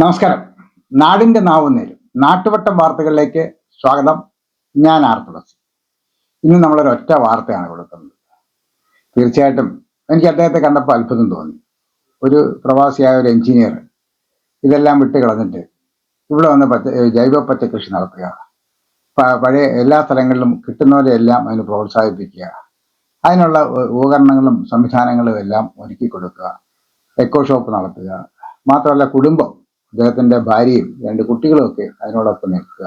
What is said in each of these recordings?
നമസ്കാരം. നാടിന്റെ നാവുന്നേരും നാട്ടുവട്ടം വാർത്തകളിലേക്ക് സ്വാഗതം. ഞാൻ ആർ തുളസി. ഇന്ന് നമ്മളൊരു ഒറ്റ വാർത്തയാണ് കൊടുക്കുന്നത് തീർച്ചയായിട്ടും എനിക്ക് അദ്ദേഹത്തെ കണ്ടപ്പോൾ അത്ഭുതം തോന്നി. ഒരു പ്രവാസിയായ ഒരു എഞ്ചിനീയർ ഇതെല്ലാം വിട്ട് കളഞ്ഞിട്ട് ഇവിടെ വന്ന് പച്ച ജൈവ പച്ചക്കൃഷി നടത്തുക. പഴയ എല്ലാ സ്ഥലങ്ങളിലും കിട്ടുന്നവരെല്ലാം അതിന് പ്രോത്സാഹിപ്പിക്കുക. അതിനുള്ള ഉപകരണങ്ങളും സംവിധാനങ്ങളും എല്ലാം ഒരുക്കി കൊടുക്കുക. എക്കോ ഷോപ്പ് നടത്തുക. മാത്രമല്ല കുടുംബം അദ്ദേഹത്തിന്റെ ഭാര്യയും രണ്ട് കുട്ടികളും ഒക്കെ അതിനോടൊപ്പം നിൽക്കുക.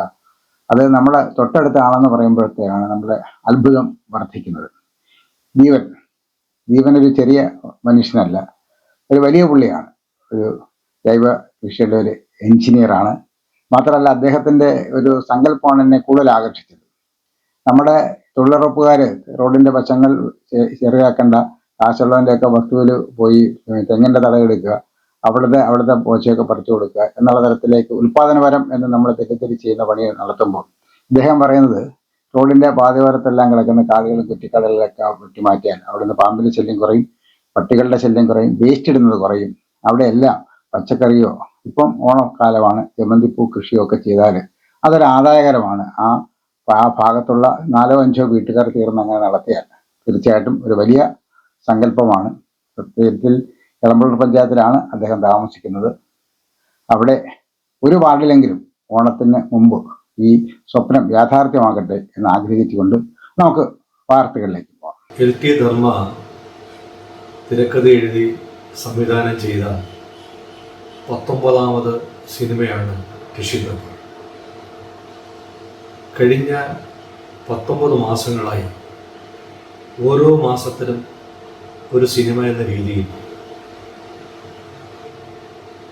അത് നമ്മളെ തൊട്ടടുത്താണെന്ന് പറയുമ്പോഴത്തേക്കാണ് നമ്മുടെ അത്ഭുതം വർദ്ധിക്കുന്നത്. ജീവൻ. ജീവൻ ഒരു ചെറിയ മനുഷ്യനല്ല. ഒരു വലിയ പുള്ളിയാണ്. ഒരു ജൈവ കൃഷിയുടെ ഒരു എഞ്ചിനീയറാണ് മാത്രമല്ല അദ്ദേഹത്തിന്റെ ഒരു സങ്കല്പമാണ് എന്നെ കൂടുതൽ ആകർഷിച്ചത്. നമ്മുടെ തൊഴിലുറപ്പുകാർ റോഡിന്റെ വശങ്ങൾ ചെറുതാക്കേണ്ട കാശുള്ളവന്റെ ഒക്കെ വസ്തുവിൽ പോയി തെങ്ങിന്റെ തടയെടുക്കുക അവിടുത്തെ അവിടുത്തെ പോച്ചയൊക്കെ പറിച്ചു കൊടുക്കുക എന്നുള്ള തരത്തിലേക്ക് ഉൽപാദനപരം എന്ന് നമ്മൾ തെറ്റിദ്ധരിച്ച് ചെയ്യുന്ന പണി നടത്തുമ്പോൾ ഇദ്ദേഹം പറയുന്നത് റോഡിന്റെ പാതയോരത്തെല്ലാം കിടക്കുന്ന കാടുകളും കുറ്റിക്കടലിലൊക്കെ വെട്ടി മാറ്റിയാൽ അവിടുന്ന് പാമ്പിന്റെ ശല്യം കുറയും പട്ടികളുടെ ശല്യം കുറയും വേസ്റ്റ് ഇടുന്നത് കുറയും. അവിടെ എല്ലാം പച്ചക്കറിയോ ഇപ്പം ഓണക്കാലമാണ് ജമന്തിപ്പൂ കൃഷിയോ ഒക്കെ ചെയ്താൽ അതൊരു ആദായകരമാണ്. ആ ആ ഭാഗത്തുള്ള നാലോ അഞ്ചോ വീട്ടുകാർ തീർന്ന് അങ്ങനെ നടത്തിയാൽ തീർച്ചയായിട്ടും ഒരു വലിയ സങ്കല്പമാണ്. പ്രത്യേകത്തിൽ എളമ്പള്ളൂർ പഞ്ചായത്തിലാണ് അദ്ദേഹം താമസിക്കുന്നത്. അവിടെ ഒരു വാർഡിലെങ്കിലും ഓണത്തിന് മുമ്പ് ഈ സ്വപ്നം യാഥാർത്ഥ്യമാകട്ടെ എന്ന് ആഗ്രഹിച്ചുകൊണ്ട് നമുക്ക് വാർത്തകളിലേക്ക് പോകാം. എൽ ടി ധർമ്മ തിരക്കഥ എഴുതി സംവിധാനം ചെയ്ത പത്തൊമ്പതാമത് സിനിമയാണ് ഋഷി പേപ്പർ. കഴിഞ്ഞ പത്തൊമ്പത് മാസങ്ങളായി ഓരോ മാസത്തിലും ഒരു സിനിമ എന്ന രീതിയിൽ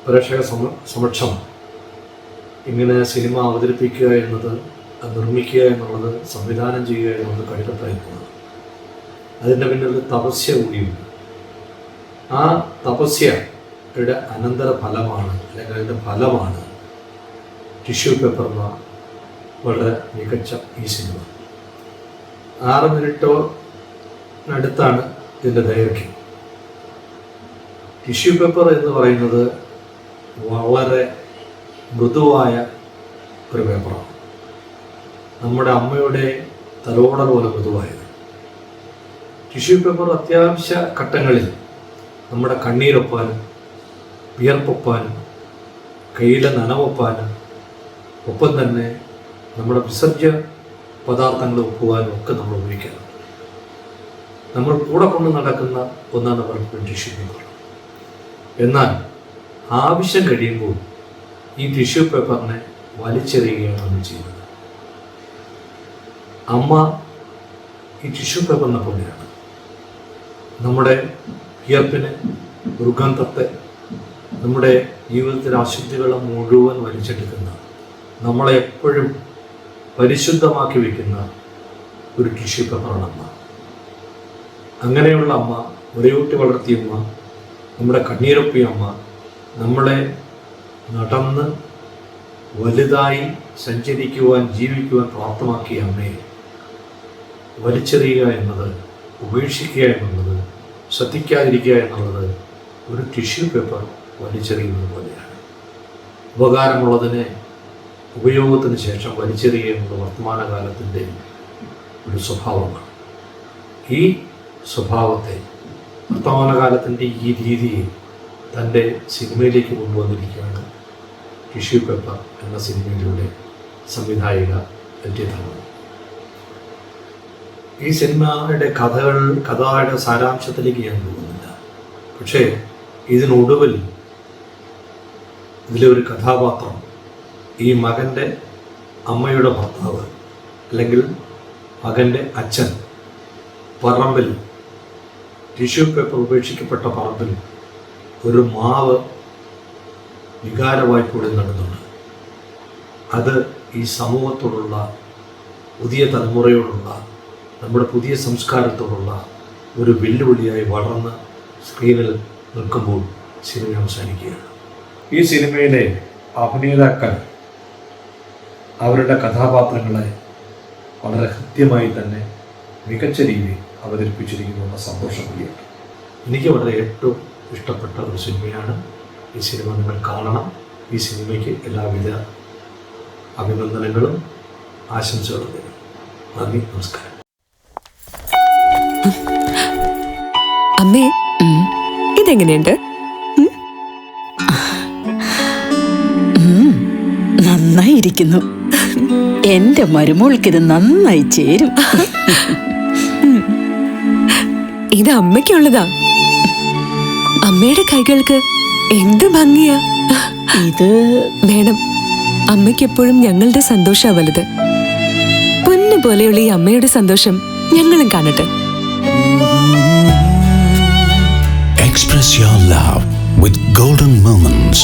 പ്രേക്ഷക സമ സമക്ഷം. ഇങ്ങനെ സിനിമ അവതരിപ്പിക്കുക എന്നത് നിർമ്മിക്കുക എന്നുള്ളത് സംവിധാനം ചെയ്യുക എന്നുള്ളത് കഠിനപ്രയത്നമാണ് അതിന്റെ പിന്നിൽ തപസ്യ കൂടിയുണ്ട്. ആ തപസ്യയുടെ അനന്തര ഫലമാണ് അല്ലെങ്കിൽ അതിന്റെ ഫലമാണ് ടിഷ്യൂ പേപ്പർ എന്ന വളരെ മികച്ച ഈ സിനിമ. ആറ് മിനിറ്റോ അടുത്താണ് ഇതിന്റെ ദൈർഘ്യം. ടിഷ്യൂ പേപ്പർ എന്ന് പറയുന്നത് വളരെ മൃദുവായ ഒരു പേപ്പറാണ് നമ്മുടെ അമ്മയുടെ തലോട പോലെ മൃദുവായത്. ടിഷ്യൂ പേപ്പർ അത്യാവശ്യ ഘട്ടങ്ങളിൽ നമ്മുടെ കണ്ണീരൊപ്പാനും വിയർപ്പൊപ്പാനും കയ്യിലെ നനവൊപ്പാനും ഒപ്പം തന്നെ നമ്മുടെ വിസർജ്യ പദാർത്ഥങ്ങൾ ഒപ്പുവാനും ഒക്കെ നമ്മൾ ഉപയോഗിക്കണം നമ്മൾ കൂടെ കൊണ്ട് നടക്കുന്ന ഒന്നാണ് പലപ്പോഴും ടിഷ്യൂ പേപ്പർ എന്നാൽ ആവശ്യം കഴിയുമ്പോൾ ഈ ടിഷ്യൂ പേപ്പറിനെ വലിച്ചെറിയുകയാണ് നമ്മൾ ചെയ്യുന്നത്. അമ്മ ഈ ടിഷ്യൂ പേപ്പറിനെ പോലെയാണ്. നമ്മുടെ വിയർപ്പിന് ദുർഗന്ധത്തെ നമ്മുടെ ജീവിതത്തിലെ അശുദ്ധികളെ മുഴുവൻ വലിച്ചെടുക്കുന്ന നമ്മളെ എപ്പോഴും പരിശുദ്ധമാക്കി വയ്ക്കുന്ന ഒരു ടിഷ്യൂ പേപ്പറാണ് അമ്മ. അങ്ങനെയുള്ള അമ്മ ഒരേയൂട്ടി വളർത്തിയ അമ്മ നമ്മുടെ കണ്ണീരൊപ്പിയ അമ്മ നമ്മളെ നടന്ന് വലുതായി സഞ്ചരിക്കുവാൻ ജീവിക്കുവാൻ പ്രാപ്തമാക്കിയ അമ്മയെ വലിച്ചെറിയുക എന്നത് ഉപേക്ഷിക്കുക എന്നുള്ളത് ശ്രദ്ധിക്കാതിരിക്കുക എന്നുള്ളത് ഒരു ടിഷ്യൂ പേപ്പർ വലിച്ചെറിയുന്നത് പോലെയാണ്. ഉപകാരമുള്ളതിനെ ഉപയോഗത്തിന് ശേഷം വലിച്ചെറിയുക എന്നത് വർത്തമാനകാലത്തിന്റെ ഒരു സ്വഭാവമാണ്. ഈ സ്വഭാവത്തെ വർത്തമാനകാലത്തിന്റെ ഈ രീതിയെ തന്റെ സിനിമയിലേക്ക് കൊണ്ടുവന്നിരിക്കുകയാണ്. ടിഷ്യൂ പേപ്പർ എന്ന സിനിമയിലൂടെ സംവിധായിക എത്തിയതാണ് ഈ സിനിമയുടെ കഥകൾ കഥയുടെ സാരാംശത്തിലേക്ക് ഞാൻ പോകുന്നില്ല. പക്ഷേ ഇതിനൊടുവിൽ ഇതിലെ ഒരു കഥാപാത്രം ഈ മകന്റെ അമ്മയുടെ ഭർത്താവ് അല്ലെങ്കിൽ മകന്റെ അച്ഛൻ പറമ്പിൽ ടിഷ്യൂ പേപ്പർ ഉപേക്ഷിക്കപ്പെട്ട പറമ്പിൽ ഒരു മാവ് വികാരമായി കൂടി നടന്നുണ്ട്. അത് ഈ സമൂഹത്തോടുള്ള പുതിയ തലമുറയോടുള്ള നമ്മുടെ പുതിയ സംസ്കാരത്തോടുള്ള ഒരു വെല്ലുവിളിയായി വളർന്ന് സ്ക്രീനിൽ നിൽക്കുമ്പോൾ സിനിമ അവസാനിക്കുകയാണ്. ഈ സിനിമയിലെ അഭിനേതാക്കൾ അവരുടെ കഥാപാത്രങ്ങളെ വളരെ കൃത്യമായി തന്നെ മികച്ച രീതിയിൽ അവതരിപ്പിച്ചിരിക്കുന്നു എന്ന സന്തോഷം കൂടിയാണ് എനിക്ക് വളരെ ഏറ്റവും ഇഷ്ടപ്പെട്ട ഒരു സിനിമയാണ്. ഈ സിനിമ നിങ്ങൾ കാണണം. ഈ സിനിമയ്ക്ക് എല്ലാവിധ അഭിനന്ദനങ്ങളും ആശംസകളും നന്ദി നമസ്കാരം. അമ്മേ ഇതെങ്ങനെയുണ്ട്? നന്നായി നന്നായിരിക്കുന്നു. എന്റെ മരുമോൾക്കിത് നന്നായി ചേരും. ഇത് അമ്മയ്ക്കുള്ളതാ. അമ്മയുടെ കൈകൾക്ക് എന്ത് ഭംഗിയാ. ഇത് വേണം അമ്മയ്ക്ക് എപ്പോഴും ഞങ്ങളുടെ സന്തോഷാ വലുത്. പൊന്നു പോലെയുള്ള ഈ അമ്മയുടെ സന്തോഷം ഞങ്ങളും കാണട്ടെ. Express your love with golden moments.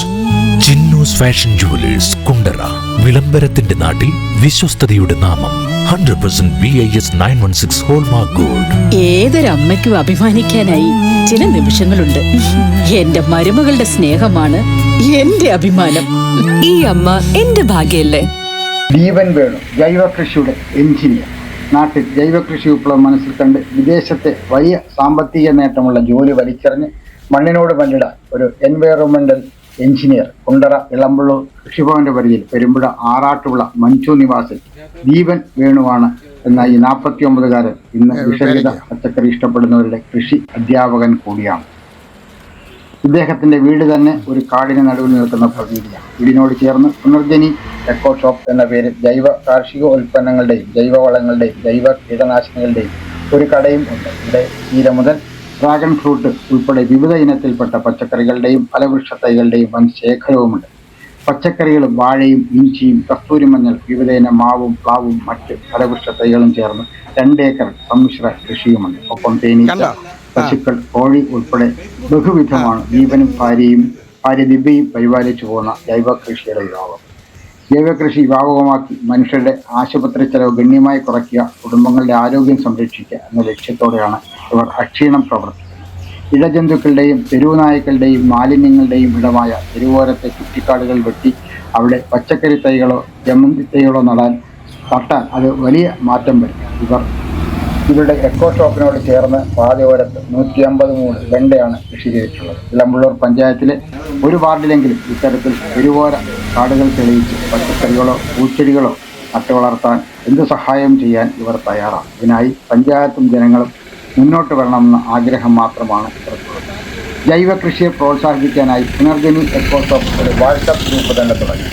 Chinnus fashion jewellers Kundara വിളംബരത്തിന്റെ നാട്ടിൽ വിശ്വസ്തയുടെ നാമം hundred percent B I S nine one six hallmark gold ഏതൊരമ്മയ്ക്കും അഭിമാനിക്കാനായി. ചില നിമിഷങ്ങളുണ്ട്. എന്റെ മരുമകളുടെ സ്നേഹമാണ് എന്റെ അഭിമാനം. ഈ അമ്മ എന്റെ ഭാഗ്യല്ലേ? ജീവൻ വേണു. ജൈവകൃഷിയുടെ എഞ്ചിനീയർ. നാട്ടിൽ ജൈവകൃഷി വിപ്ലവം മനസ്സിൽ കണ്ട് വിദേശത്തെ വലിയ സാമ്പത്തിക നേട്ടമുള്ള ജോലി വലിച്ചെറിഞ്ഞ് മണ്ണിനോട് മല്ലിടാൻ ഒരു എൻവയറമെന്റൽ എഞ്ചിനീയർ കുണ്ടറ ഇളമ്പള്ളൂർ കൃഷിഭവന്റെ പരിധിയിൽ പെരുമ്പുഴ ആറാട്ടുള്ള മഞ്ചു നിവാസിൽ ദീപൻ വേണുവാണ് എന്ന ഈ നാൽപ്പത്തി ഒമ്പതുകാരൻ ഇന്ന് വിഷരഹിത പച്ചക്കറി ഇഷ്ടപ്പെടുന്നവരുടെ കൃഷി അധ്യാപകൻ കൂടിയാണ്. ഇദ്ദേഹത്തിന്റെ വീട് തന്നെ ഒരു കാടിന് നടുവിൽ നിൽക്കുന്ന പ്രതീതിയാണ് വീടിനോട് ചേർന്ന് പുനർജനി എക്കോ ഷോപ്പ് എന്ന പേരിൽ ജൈവ കാർഷിക ഉൽപ്പന്നങ്ങളുടെയും ജൈവ വളങ്ങളുടെയും ജൈവ കീടനാശിനികളുടെയും ഒരു കടയും ഉണ്ട്. ഇവിടെ ചീര മുതൽ ഡ്രാഗൺ ഫ്രൂട്ട് ഉൾപ്പെടെ വിവിധ ഇനത്തിൽപ്പെട്ട പച്ചക്കറികളുടെയും ഫലവൃക്ഷ തൈകളുടെയും വൻ ശേഖരവുമുണ്ട്. പച്ചക്കറികളും വാഴയും ഇഞ്ചിയും കസ്തൂരിമഞ്ഞൾ മഞ്ഞൾ വിവിധ ഇനം മാവും പ്ലാവും മറ്റ് ഫലവൃക്ഷ തൈകളും ചേർന്ന് രണ്ടേക്കർ സമ്മിശ്ര കൃഷിയുമുണ്ട്. ഒപ്പം തേനീച്ച പശുക്കൾ കോഴി ഉൾപ്പെടെ ബഹുവിധമാണ് ദീപനും ഭാര്യയും ഭാര്യ ദിവ്യയും പരിപാലിച്ചു പോകുന്ന ജൈവ കൃഷിയുടെ വിഭാഗം. ജൈവ കൃഷി വ്യാപകമാക്കി മനുഷ്യരുടെ ആശുപത്രി ചെലവ് ഗണ്യമായി കുറയ്ക്കുക കുടുംബങ്ങളുടെ ആരോഗ്യം സംരക്ഷിക്കുക എന്ന ലക്ഷ്യത്തോടെയാണ് ഇവർ അക്ഷീണം പ്രവർത്തിക്കുന്നത് ഇഴജന്തുക്കളുടെയും തെരുവുനായ്ക്കളുടെയും മാലിന്യങ്ങളുടെയും ഇടമായ തെരുവോരത്തെ കുറ്റിക്കാടുകൾ വെട്ടി അവിടെ പച്ചക്കറി തൈകളോ ജമന്തി തൈകളോ നടാൻ നട്ടാൽ അത് വലിയ മാറ്റം വരും. ഇവർ ഇവരുടെ എക്കോ ഷോപ്പിനോട് ചേർന്ന് പാതയോരത്ത് നൂറ്റി അമ്പത് മൂന്ന് വെണ്ടയാണ് കൃഷി ചെയ്തിട്ടുള്ളത്. ഇളമ്പുള്ളൂർ പഞ്ചായത്തിലെ ഒരു വാർഡിലെങ്കിലും ഇത്തരത്തിൽ തെരുവോര കാടുകൾ തെളിയിച്ച് പച്ചക്കറികളോ പൂച്ചെടികളോ നട്ടു വളർത്താൻ എന്ത് സഹായം ചെയ്യാൻ ഇവർ തയ്യാറാണ്. ഇതിനായി പഞ്ചായത്തും ജനങ്ങളും മുന്നോട്ട് വരണമെന്ന ആഗ്രഹം മാത്രമാണ് ഇവർക്കുള്ളത് ജൈവ കൃഷിയെ പ്രോത്സാഹിപ്പിക്കാനായി പുനർജനി എക്കോസോപ്പ് ഒരു വാട്സപ്പ് ഗ്രൂപ്പ് തന്നെ തുടങ്ങി.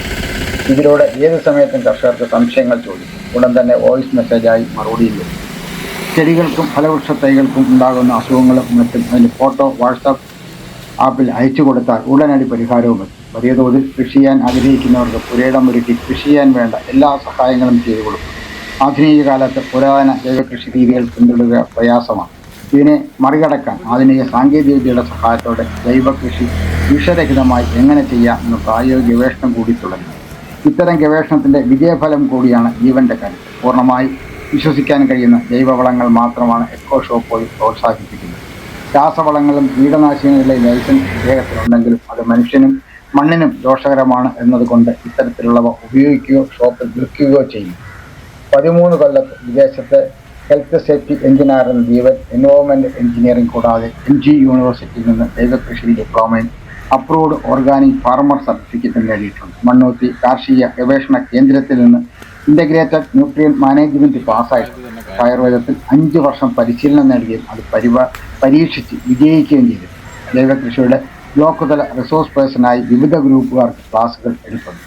ഇതിലൂടെ ഏത് സമയത്തും കർഷകർക്ക് സംശയങ്ങൾ ചോദിക്കും. ഉടൻ തന്നെ വോയിസ് മെസ്സേജായി മറുപടിയും ലഭിക്കും ചെടികൾക്കും ഫലവൃക്ഷ തൈകൾക്കും ഉണ്ടാകുന്ന അസുഖങ്ങളും മറ്റും അതിന് ഫോട്ടോ വാട്സാപ്പ് ആപ്പിൽ അയച്ചു കൊടുത്താൽ ഉടനടി പരിഹാരവും എത്തും വലിയ തോതിൽ കൃഷി ചെയ്യാൻ ആഗ്രഹിക്കുന്നവർക്ക് പുരയിടം ഒരുക്കി കൃഷി ചെയ്യാൻ വേണ്ട എല്ലാ സഹായങ്ങളും ചെയ്തു കൊടുക്കും. ആധുനിക കാലത്ത് പുരാതന ജൈവകൃഷി രീതികൾ പിന്തുടരുക പ്രയാസമാണ്. ഇതിനെ മറികടക്കാൻ ആധുനിക സാങ്കേതിക വിദ്യയുടെ സഹായത്തോടെ ജൈവകൃഷി വിഷരഹിതമായി എങ്ങനെ ചെയ്യാം എന്ന പ്രായോഗിക ഗവേഷണം കൂടി തുടങ്ങി. ഇത്തരം ഗവേഷണത്തിന്റെ വിജയഫലം കൂടിയാണ് ജീവന്റെ കാര്യം. പൂർണമായി വിശ്വസിക്കാൻ കഴിയുന്ന ജൈവവളങ്ങൾ മാത്രമാണ് എക്കോ ഷോപ്പുകൾ പ്രോത്സാഹിപ്പിക്കുന്നത്. രാസവളങ്ങളും കീടനാശിനികളുടെ ലൈസൻസ് ഇദ്ദേഹത്തിനുണ്ടെങ്കിലും അത് മനുഷ്യനും മണ്ണിനും ദോഷകരമാണ് എന്നതുകൊണ്ട് ഇത്തരത്തിലുള്ളവ ഉപയോഗിക്കുകയോ ഷോപ്പിൽ വിൽക്കുകയോ ചെയ്യും. പതിമൂന്ന് കൊല്ലത്ത് വിദേശത്ത് ഹെൽത്ത് സേഫ്റ്റി എഞ്ചിനീയർ എന്ന ജീവൻ എൻവോൺമെന്റ് എഞ്ചിനീയറിംഗ് കൂടാതെ എം ജി യൂണിവേഴ്സിറ്റിയിൽ നിന്ന് ജൈവകൃഷി ഡിപ്ലോമയും അപ്രൂവ്ഡ് ഓർഗാനിക് ഫാർമർ സർട്ടിഫിക്കറ്റും നേടിയിട്ടുണ്ട്. മണ്ണൂത്തി കാർഷിക ഗവേഷണ കേന്ദ്രത്തിൽ നിന്ന് ഇന്റഗ്രേറ്റഡ് ന്യൂട്രിയൻ മാനേജ്മെന്റ് പാസ്സായിട്ടുണ്ട് ആയുർവേദത്തിൽ അഞ്ച് വർഷം പരിശീലനം നേടുകയും അത് പരിവ പരീക്ഷിച്ച് വിജയിക്കുകയും ചെയ്തു. ജൈവകൃഷിയുടെ ബ്ലോക്ക് തല റിസോഴ്സ് പേഴ്സണായി വിവിധ ഗ്രൂപ്പുകാർക്ക് ക്ലാസുകൾ എടുക്കുന്നു.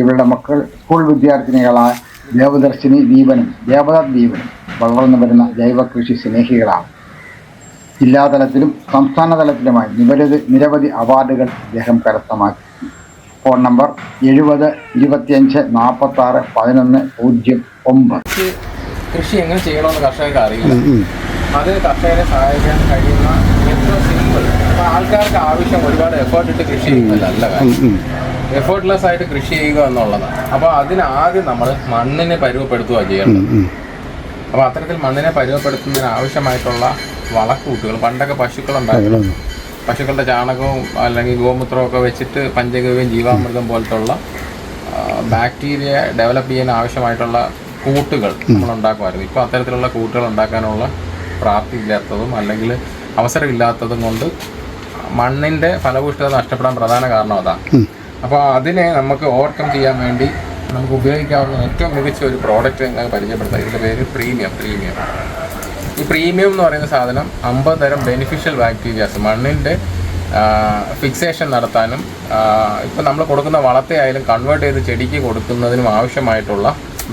ഇവരുടെ മക്കൾ സ്കൂൾ വിദ്യാർത്ഥിനികളായ ദേവദർശിനി ദീപനും ദേവതാ ദീപനും വളർന്നു വരുന്ന ജൈവ കൃഷി സ്നേഹികളാണ്. ജില്ലാതലത്തിലും സംസ്ഥാന തലത്തിലുമായി നിരവധി നിരവധി അവാർഡുകൾ ഇദ്ദേഹം കരസ്ഥമാക്കി. ഫോൺ നമ്പർ എഴുപത് ഇരുപത്തിയഞ്ച് നാൽപ്പത്തി ആറ് പതിനൊന്ന് പൂജ്യം ഒമ്പത്. കൃഷി എങ്ങനെ ചെയ്യണമെന്ന് കർഷകർക്ക് അറിയില്ല. അത് കർഷകരെ സഹായിക്കാൻ കഴിയുന്ന എത്ര സിമ്പിൾ ആൾക്കാർക്ക് ആവശ്യം ഒരുപാട് എഫേർട്ട് ഇട്ട് കൃഷി ചെയ്യുന്നതല്ല എഫേർട്ട്ലെസ് ആയിട്ട് കൃഷി ചെയ്യുക എന്നുള്ളതാണ് അപ്പോൾ അതിനാദ്യം നമ്മൾ മണ്ണിനെ പരുവപ്പെടുത്തുക ചെയ്യണം അപ്പോൾ അത്തരത്തിൽ മണ്ണിനെ പരുവപ്പെടുത്തുന്നതിന് ആവശ്യമായിട്ടുള്ള വളക്കൂട്ടുകൾ പണ്ടൊക്കെ പശുക്കളുണ്ടായിരുന്നു. പശുക്കളുടെ ചാണകവും അല്ലെങ്കിൽ ഗോമൂത്രവും ഒക്കെ വെച്ചിട്ട് പഞ്ചഗവ്യം ജീവാമൃതം പോലത്തുള്ള ബാക്ടീരിയ ഡെവലപ്പ് ചെയ്യാൻ ആവശ്യമായിട്ടുള്ള കൂട്ടുകൾ നമ്മൾ ഉണ്ടാക്കുമായിരുന്നു. ഇപ്പോൾ അത്തരത്തിലുള്ള കൂട്ടുകൾ ഉണ്ടാക്കാനുള്ള പ്രാപ്തി ഇല്ലാത്തതും അല്ലെങ്കിൽ അവസരമില്ലാത്തതും കൊണ്ട് മണ്ണിന്റെ ഫലപുഷ്ടത നഷ്ടപ്പെടാൻ പ്രധാന കാരണം അതാണ്. അപ്പോൾ അതിനെ നമുക്ക് ഓവർകം ചെയ്യാൻ വേണ്ടി നമുക്ക് ഉപയോഗിക്കാവുന്ന ഏറ്റവും മികച്ച ഒരു പ്രോഡക്റ്റ് ഞാൻ പരിചയപ്പെടുത്താം. ഇതിന്റെ പേര് പ്രീമിയം പ്രീമിയം ഈ പ്രീമിയം എന്ന് പറയുന്ന സാധനം അമ്പത് തരം ബെനിഫിഷ്യൽ ബാക്ടീരിയാസ് മണ്ണിന്റെ ഫിക്സേഷൻ നടത്താനും ഇപ്പം നമ്മൾ കൊടുക്കുന്ന വളത്തെ ആയാലും കൺവേർട്ട് ചെയ്ത് ചെടിക്ക് കൊടുക്കുന്നതിനും ആവശ്യമായിട്ടുള്ള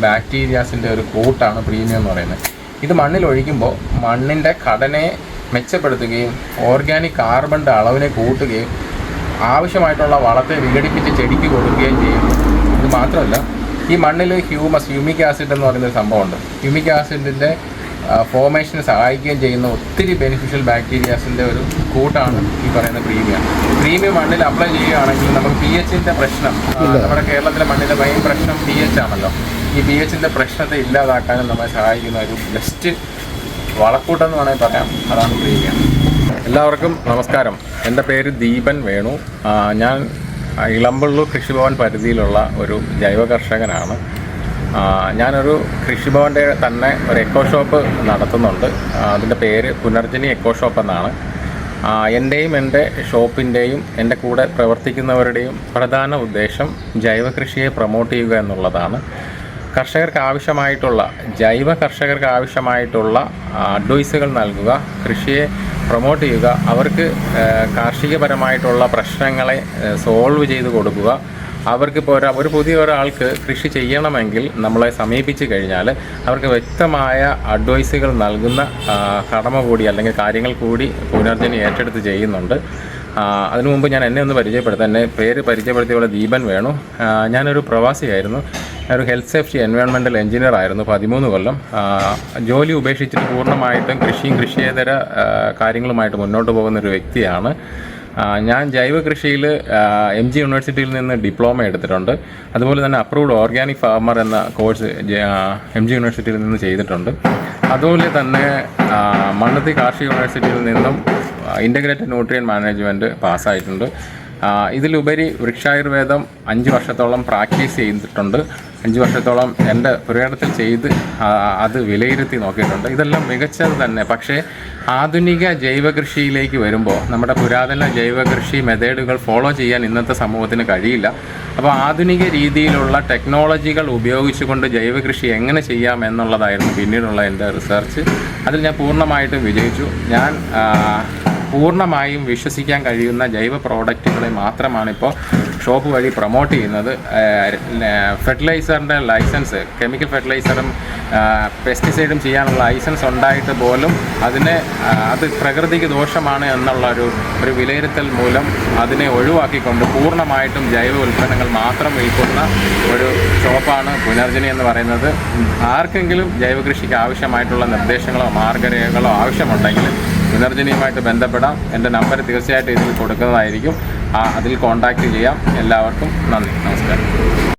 ബാക്ടീരിയാസിന്റെ ഒരു കൂട്ടാണ് പ്രീമിയം എന്ന് പറയുന്നത്. ഇത് മണ്ണിൽ ഒഴിക്കുമ്പോൾ മണ്ണിന്റെ ഘടനയെ മെച്ചപ്പെടുത്തുകയും ഓർഗാനിക് കാർബണിന്റെ അളവിനെ കൂട്ടുകയും ആവശ്യമായിട്ടുള്ള വളത്തെ വിഘടിപ്പിച്ച് ചെടിക്ക് കൊടുക്കുകയും ചെയ്യും. ഇത് മാത്രമല്ല ഈ മണ്ണിൽ ഹ്യൂമസ് ഹ്യൂമിക് ആസിഡ് എന്ന് പറയുന്ന ഒരു സംഭവമുണ്ട്. ഹ്യൂമിക് ആസിഡിന്റെ ഫോർമേഷന് സഹായിക്കുകയും ചെയ്യുന്ന ഒത്തിരി ബെനിഫിഷ്യൽ ബാക്ടീരിയാസിന്റെ ഒരു കൂട്ടാണ് ഈ പറയുന്ന പ്രീമിയം. പ്രീമിയം മണ്ണിൽ അപ്ലൈ ചെയ്യുകയാണെങ്കിൽ നമുക്ക് പി എച്ചിന്റെ പ്രശ്നം നമ്മുടെ കേരളത്തിലെ മണ്ണിലെ മെയിൻ പ്രശ്നം പി എച്ച് ആണല്ലോ. ഈ പി എച്ചിന്റെ പ്രശ്നത്തെ ഇല്ലാതാക്കാനും നമ്മളെ സഹായിക്കുന്ന ഒരു ബെസ്റ്റ് വളക്കൂട്ടം എന്ന് വേണമെങ്കിൽ പറയാം. അതാണ് പ്രീമിയം. എല്ലാവർക്കും നമസ്കാരം. എന്റെ പേര് ദീപൻ വേണു. ഞാൻ ഇളമ്പള്ളൂർ കൃഷിഭവൻ പരിധിയിലുള്ള ഒരു ജൈവ കർഷകനാണ്. ഞാനൊരു കൃഷിഭവന്റെ തന്നെ ഒരു എക്കോ ഷോപ്പ് നടത്തുന്നുണ്ട്. അതിന്റെ പേര് പുനർജനി എക്കോ ഷോപ്പ് എന്നാണ്. എന്റെയും എന്റെ ഷോപ്പിന്റെയും എന്റെ കൂടെ പ്രവർത്തിക്കുന്നവരുടെയും പ്രധാന ഉദ്ദേശം ജൈവ കൃഷിയെ പ്രൊമോട്ട് ചെയ്യുക എന്നുള്ളതാണ്. കർഷകർക്ക് ആവശ്യമായിട്ടുള്ള ജൈവ കർഷകർക്ക് ആവശ്യമായിട്ടുള്ള അഡ്വൈസുകൾ നൽകുക കൃഷിയെ പ്രൊമോട്ട് ചെയ്യുക അവർക്ക് കാർഷികപരമായിട്ടുള്ള പ്രശ്നങ്ങളെ സോൾവ് ചെയ്ത് കൊടുക്കുക. അവർക്ക് ഇപ്പോൾ ഒരു ഒരു പുതിയ ഒരാൾക്ക് കൃഷി ചെയ്യണമെങ്കിൽ നമ്മളെ സമീപിച്ചു കഴിഞ്ഞാൽ അവർക്ക് വ്യക്തമായ അഡ്വൈസുകൾ നൽകുന്ന കടമ കൂടി അല്ലെങ്കിൽ കാര്യങ്ങൾ കൂടി പുനർജനി ഏറ്റെടുത്ത് ചെയ്യുന്നുണ്ട്. അതിനു മുമ്പ് ഞാൻ എന്നെ ഒന്ന് പരിചയപ്പെടുത്താം. എന്റെ പേര് പരിചയപ്പെടുത്തിയുള്ള ദീപൻ വേണു. ഞാനൊരു പ്രവാസിയായിരുന്നു. ഞാനൊരു ഹെൽത്ത് സേഫ്റ്റി എൻവയോൺമെന്റൽ എഞ്ചിനീയർ ആയിരുന്നു പതിമൂന്ന് കൊല്ലം. ജോലി ഉപേക്ഷിച്ചിട്ട് പൂർണമായിട്ടും കൃഷിയും കൃഷിയേതര കാര്യങ്ങളുമായിട്ട് മുന്നോട്ട് പോകുന്ന ഒരു വ്യക്തിയാണ് ഞാൻ ജൈവ കൃഷിയിൽ എം ജി യൂണിവേഴ്സിറ്റിയിൽ നിന്ന് ഡിപ്ലോമ എടുത്തിട്ടുണ്ട്. അതുപോലെ തന്നെ അപ്രൂവ്ഡ് ഓർഗാനിക് ഫാർമർ എന്ന കോഴ്സ് എം ജി യൂണിവേഴ്സിറ്റിയിൽ നിന്ന് ചെയ്തിട്ടുണ്ട്. അതുപോലെ തന്നെ മണ്ണത്തി കാർഷിക യൂണിവേഴ്സിറ്റിയിൽ നിന്നും ഇന്റഗ്രേറ്റഡ് ന്യൂട്രിയൻ മാനേജ്മെന്റ് പാസ്സായിട്ടുണ്ട്. ഇതിലുപരി വൃക്ഷായുർവേദം അഞ്ച് വർഷത്തോളം പ്രാക്ടീസ് ചെയ്തിട്ടുണ്ട്. അഞ്ച് വർഷത്തോളം എന്റെ പ്രകടനത്തിൽ ചെയ്ത് അത് വിലയിരുത്തി നോക്കിയിട്ടുണ്ട്. ഇതെല്ലാം മികച്ചത് തന്നെ. പക്ഷേ ആധുനിക ജൈവ കൃഷിയിലേക്ക് വരുമ്പോൾ നമ്മുടെ പുരാതന ജൈവ കൃഷി മെത്തേഡുകൾ ഫോളോ ചെയ്യാൻ ഇന്നത്തെ സമൂഹത്തിന് കഴിയില്ല. അപ്പോൾ ആധുനിക രീതിയിലുള്ള ടെക്നോളജികൾ ഉപയോഗിച്ചുകൊണ്ട് ജൈവ കൃഷി എങ്ങനെ ചെയ്യാം എന്നുള്ളതായിരുന്നു പിന്നീടുള്ള എന്റെ റിസർച്ച്. അതിൽ ഞാൻ പൂർണമായിട്ടും വിജയിച്ചു. ഞാൻ പൂർണമായും വിശ്വസിക്കാൻ കഴിയുന്ന ജൈവ പ്രോഡക്റ്റുകളെ മാത്രമാണ് ഇപ്പോൾ ഷോപ്പ് വഴി പ്രൊമോട്ട് ചെയ്യുന്നത്. ഫെർട്ടിലൈസറിന്റെ ലൈസൻസ് കെമിക്കൽ ഫെർട്ടിലൈസറും പെസ്റ്റിസൈഡും ചെയ്യാനുള്ള ലൈസൻസ് ഉണ്ടായിട്ട് പോലും അതിനെ അത് പ്രകൃതിക്ക് ദോഷമാണ് എന്നുള്ള ഒരു ഒരു വിലയിരുത്തൽ മൂലം അതിനെ ഒഴിവാക്കിക്കൊണ്ട് പൂർണമായിട്ടും ജൈവ ഉൽപ്പന്നങ്ങൾ മാത്രം വിൽക്കുന്ന ഒരു ഷോപ്പാണ് പുനർജനി എന്ന് പറയുന്നത്. ആർക്കെങ്കിലും ജൈവകൃഷിക്ക് ആവശ്യമായിട്ടുള്ള നിർദ്ദേശങ്ങളോ മാർഗരേഖകളോ ആവശ്യമുണ്ടെങ്കിൽ പുനർജനിയുമായിട്ട് ബന്ധപ്പെടാം. എന്റെ നമ്പർ തീർച്ചയായിട്ടും ഇതിൽ കൊടുക്കുന്നതായിരിക്കും. അതിൽ കോൺടാക്റ്റ് ചെയ്യാം. എല്ലാവർക്കും നന്ദി. നമസ്കാരം.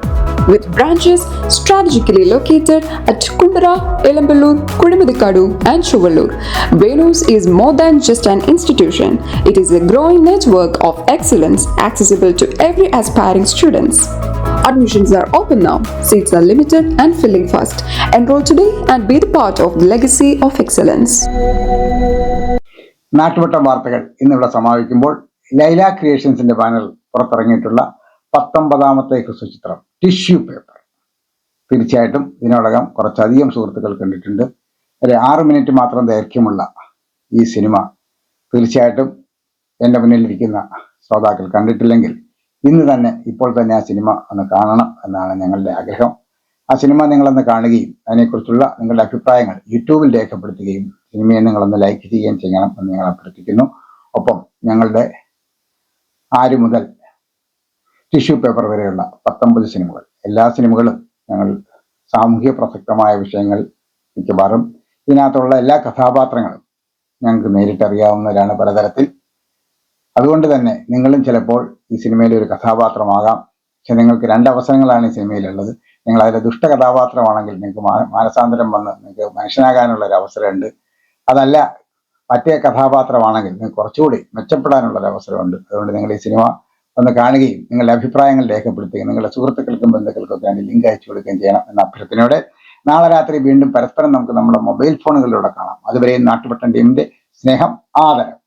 with branches strategically located at Kundara, Elamballur, Kudimudikadu and Chuvallur. Venus is more than just an institution, it is a growing network of excellence accessible to every aspiring students. Admissions are open now, seats are limited and filling fast. Enroll today and be the part of the legacy of excellence. നാട്ടുവട്ടം വാർത്തകൾ ഇന്നിവിടെ സമാപിക്കുമ്പോൾ Laila ക്രിയേഷൻസിന്റെ banner പുറത്തിറങ്ങിയിട്ടുള്ള പത്തൊമ്പതാമത്തെ ഹ്രസ്വചിത്രം tissue paper തീർച്ചയായിട്ടും ഇതിനോടകം കുറച്ചധികം സുഹൃത്തുക്കൾ കണ്ടിട്ടുണ്ട്. ഒരു ആറ് മിനിറ്റ് മാത്രം ദൈർഘ്യമുള്ള ഈ സിനിമ തീർച്ചയായിട്ടും എന്റെ മുന്നിലിരിക്കുന്ന ശ്രോതാക്കൾ കണ്ടിട്ടില്ലെങ്കിൽ ഇന്ന് തന്നെ ഇപ്പോൾ തന്നെ ആ സിനിമ ഒന്ന് കാണണം എന്നാണ് ഞങ്ങളുടെ ആഗ്രഹം. ആ സിനിമ നിങ്ങളൊന്ന് കാണുകയും അതിനെക്കുറിച്ചുള്ള നിങ്ങളുടെ അഭിപ്രായങ്ങൾ യൂട്യൂബിൽ രേഖപ്പെടുത്തുകയും സിനിമയെ നിങ്ങളൊന്ന് ലൈക്ക് ചെയ്യുകയും ചെയ്യണം എന്ന് ഞങ്ങൾ അഭ്യർത്ഥിക്കുന്നു. ഒപ്പം ഞങ്ങളുടെ ആര് മുതൽ ടിഷ്യൂ പേപ്പർ വരെയുള്ള പത്തൊമ്പത് സിനിമകൾ. എല്ലാ സിനിമകളും ഞങ്ങൾ സാമൂഹ്യ പ്രസക്തമായ വിഷയങ്ങൾ മിക്കവാറും ഇതിനകത്തുള്ള എല്ലാ കഥാപാത്രങ്ങളും ഞങ്ങൾക്ക് നേരിട്ടറിയാവുന്നവരാണ് പലതരത്തിൽ. അതുകൊണ്ട് തന്നെ നിങ്ങളും ചിലപ്പോൾ ഈ സിനിമയിലെ ഒരു കഥാപാത്രമാകാം. പക്ഷെ നിങ്ങൾക്ക് രണ്ട് അവസരങ്ങളാണ് ഈ സിനിമയിലുള്ളത്. നിങ്ങൾ അതിലെ ദുഷ്ട കഥാപാത്രമാണെങ്കിൽ നിങ്ങൾക്ക് മാനസാന്തരം വന്ന് നിങ്ങൾക്ക് മനുഷ്യനാകാനുള്ള ഒരു അവസരമുണ്ട്. അതല്ല മറ്റേ കഥാപാത്രമാണെങ്കിൽ നിങ്ങൾക്ക് കുറച്ചുകൂടി മെച്ചപ്പെടാനുള്ള ഒരു അവസരമുണ്ട്. അതുകൊണ്ട് നിങ്ങൾ ഈ സിനിമ ഒന്ന് കാണുകയും നിങ്ങളുടെ അഭിപ്രായങ്ങൾ രേഖപ്പെടുത്തുകയും നിങ്ങളുടെ സുഹൃത്തുക്കൾക്കും ബന്ധുക്കൾക്കും ഒക്കെ അതിന് ലിങ്ക് അയച്ചു കൊടുക്കുകയും ചെയ്യണം എന്ന അഭ്യർത്ഥനയോടെ നാളെ രാത്രി വീണ്ടും പരസ്പരം നമുക്ക് നമ്മുടെ മൊബൈൽ ഫോണുകളിലൂടെ കാണാം. അതുവരെയും നാട്ടുപട്ടൻ ടീമിന്റെ സ്നേഹം ആദരം.